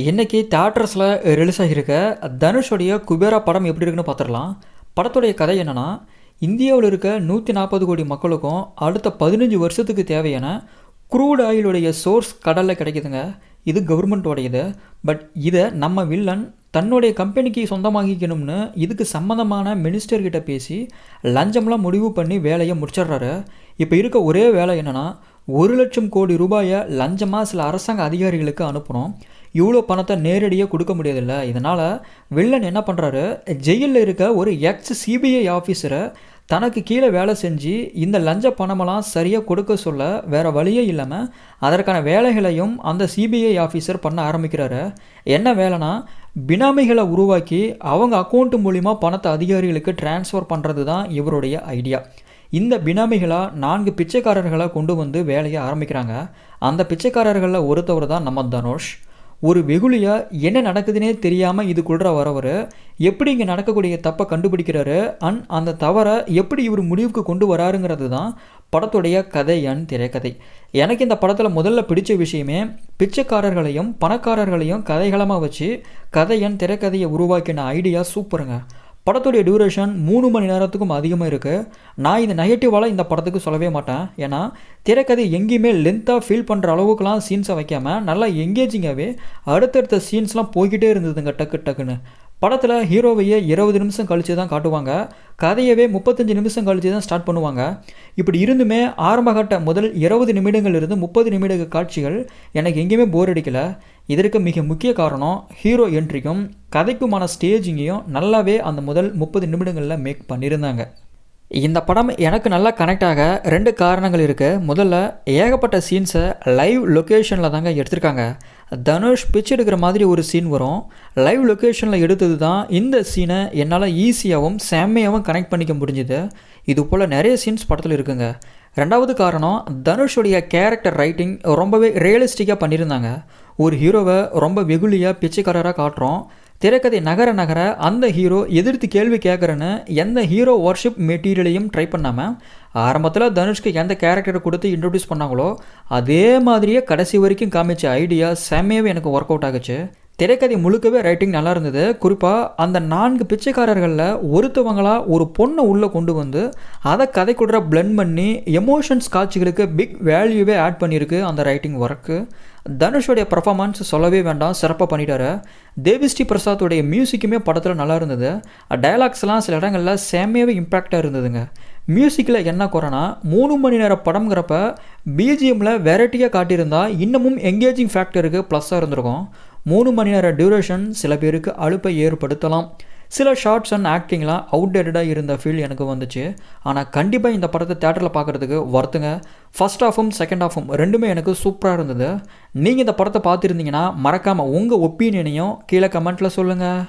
இன்றைக்கி தேட்டர்ஸில் ரிலீஸ் ஆகியிருக்க தனுஷோடைய குபேரா படம் எப்படி இருக்குன்னு பார்த்துடலாம். படத்துடைய கதை என்னென்னா இந்தியாவில் இருக்க நூற்றி நாற்பது கோடி மக்களுக்கும் அடுத்த பதினஞ்சு வருஷத்துக்கு தேவையான குரூட் ஆயிலுடைய சோர்ஸ் கடலில் கிடைக்குதுங்க. இது கவர்மெண்ட்டோடையது பட் இதை நம்ம வில்லன் தன்னுடைய கம்பெனிக்கு சொந்தமாகிக்கணும்னு இதுக்கு சம்மந்தமான மினிஸ்டர்கிட்ட பேசி லஞ்சம்லாம் முடிவு பண்ணி வேலையை முடிச்சிடுறாரு. இப்போ இருக்க ஒரே வேலை என்னென்னா ஒரு லட்சம் கோடி ரூபாயை லஞ்சமாக சில அரசாங்க அதிகாரிகளுக்கு அனுப்பணும். இவ்வளோ பணத்தை நேரடியாக கொடுக்க முடியாதில்ல? இதனால் வில்லன் என்ன பண்ணுறாரு ஜெயிலில் இருக்க ஒரு எக்ஸ் சிபிஐ ஆஃபீஸரை தனக்கு கீழே வேலை செஞ்சு இந்த லஞ்ச பணமெல்லாம் சரியாக கொடுக்க சொல்ல வேறு வழியே இல்லாமல் அதற்கான வேலைகளையும் அந்த சிபிஐ ஆஃபீஸர் பண்ண ஆரம்பிக்கிறாரு. என்ன வேலைனா பினாமிகளை உருவாக்கி அவங்க அக்கௌண்ட் மூலிமா பணத்தை அதிகாரிகளுக்கு டிரான்ஸ்ஃபர் பண்ணுறது தான் இவருடைய ஐடியா இந்த பினாமிகளாக நான்கு பிச்சைக்காரர்களை கொண்டு வந்து வேலையை ஆரம்பிக்கிறாங்க. அந்த பிச்சைக்காரர்களில் ஒருத்தவர் தான் நம்ம தனுஷ். ஒரு வெகுளியாக என்ன நடக்குதுன்னே தெரியாமல் இதுக்குள்ள வரவர் எப்படி இங்கே நடக்கக்கூடிய தப்பை கண்டுபிடிக்கிறாரு அண்ட் அந்த தவறை எப்படி இவர் முடிவுக்கு கொண்டு வராருங்கிறது தான் படத்துடைய கதை அண்ட் திரைக்கதை. எனக்கு இந்த படத்தில் முதல்ல பிடிச்ச விஷயமே பிச்சைக்காரர்களையும் பணக்காரர்களையும் கதைகளமாக வச்சு கதை அண்ட் திரைக்கதையை உருவாக்கின ஐடியா சூப்பருங்க. படத்துடைய டியூரேஷன் மூணு மணி நேரத்துக்கும் அதிகமாக இருக்குது நான் இந்த நெகட்டிவால் இந்த படத்துக்கு சொல்லவே மாட்டேன். ஏன்னா திரைக்கதை எங்கேயுமே லென்த்தாக ஃபீல் பண்ணுற அளவுக்குலாம் சீன்ஸை வைக்காமல் நல்லா எங்கேஜிங்காகவே அடுத்தடுத்த சீன்ஸ்லாம் போய்கிட்டே இருந்ததுங்க டக்கு டக்குன்னு. படத்தில் ஹீரோவையே இருபது நிமிஷம் கழித்து தான் காட்டுவாங்க. கதையவே முப்பத்தஞ்சு நிமிஷம் கழித்து தான் ஸ்டார்ட் பண்ணுவாங்க. இப்படி இருந்துமே ஆரம்பகட்ட முதல் இருபது நிமிடங்கள் இருந்து முப்பது நிமிட காட்சிகள் எனக்கு எங்கேயுமே போர் அடிக்கலை. இதற்கு மிக முக்கிய காரணம் ஹீரோ என்ட்ரிக்கும் கதைக்குமான ஸ்டேஜிங்கையும் நல்லாவே அந்த முதல் முப்பது நிமிடங்களில் மேக் பண்ணியிருந்தாங்க. இந்த படம் எனக்கு நல்லா கனெக்ட் ஆக ரெண்டு காரணங்கள் இருக்குது முதல்ல ஏகப்பட்ட சீன்ஸை லைவ் லொக்கேஷனில் தாங்க எடுத்திருக்காங்க. தனுஷ் பிச் எடுக்கிற மாதிரி ஒரு சீன் வரும். லைவ் லொக்கேஷனில் எடுத்தது தான் இந்த சீனை என்னால் ஈஸியாகவும் செம்மையாகவும் கனெக்ட் பண்ணிக்க முடிஞ்சுது. இது போல் நிறைய சீன்ஸ் படத்தில் இருக்குங்க. ரெண்டாவது காரணம் தனுஷுடைய கேரக்டர் ரைட்டிங் ரொம்பவே ரியலிஸ்டிக்காக பண்ணியிருந்தாங்க ஒரு ஹீரோவை ரொம்ப வெகுளியாக பிச்சைக்காரராக காட்டுறோம். திரைக்கதை நகர நகர அந்த ஹீரோ எதிர்த்து கேள்வி கேட்குறேன்னு எந்த ஹீரோ ஒர்ஷிப் மெட்டீரியலையும் ட்ரை பண்ணாமல் ஆரம்பத்தில் தனுஷ்க்கு எந்த கேரக்டரை கொடுத்து இன்ட்ரடியூஸ் பண்ணாங்களோ அதே மாதிரியே கடைசி வரைக்கும் காமிச்ச ஐடியா செம்மையாகவே எனக்கு ஒர்க் அவுட் ஆகுச்சு. திரைக்கதை முழுக்கவே ரைட்டிங் நல்லா இருந்தது. குறிப்பாக அந்த நான்கு பிச்சைக்காரர்களில் ஒருத்தவங்களாக ஒரு பொண்ணை உள்ளே கொண்டு வந்து அதை கதைக்குள்ள பிளெண்ட் பண்ணி எமோஷன்ஸ் காட்சிகளுக்கு பிக் வேல்யூவே ஆட் பண்ணியிருக்கு அந்த ரைட்டிங் ஒர்க்கு தனுஷோடைய பர்ஃபார்மன்ஸ் சொல்லவே வேண்டாம் சிறப்பாக பண்ணிட்டாரு. தேவிஸ்ரீ பிரசாத்துடைய மியூசிக்குமே படத்தில் நல்லா இருந்தது. டயலாக்ஸ்லாம் சில இடங்களில் செம்மையாகவே இம்பேக்டாக இருந்ததுங்க. மியூசிக்கில் என்ன குறைனா மூணு மணி நேரம் படம்ங்கிறப்ப பிஜிஎம்மில் வெரைட்டியாக காட்டியிருந்தால் இன்னமும் எங்கேஜிங் ஃபேக்டருக்கு ப்ளஸ்ஸாக இருந்திருக்கும். மூணு மணி நேரம் டியூரேஷன் சில பேருக்கு அழுப்பை ஏற்படுத்தலாம். சில ஷார்ட்ஸ் அண்ட் ஆக்டிங்லாம் அவுடேட்டடாக இருந்த ஃபீல் எனக்கு வந்துச்சு. ஆனால் கண்டிப்பாக இந்த படத்தை தேட்டரில் பார்க்குறதுக்கு ஒருத்துங்க ஃபஸ்ட் ஆஃபும் செகண்ட் ஆஃபும் ரெண்டுமே எனக்கு சூப்பராக இருந்தது. நீங்கள் இந்த படத்தை பார்த்துருந்தீங்கன்னா மறக்காமல் உங்கள் ஒப்பீனியனையும் கீழே கமெண்ட்டில் சொல்லுங்கள்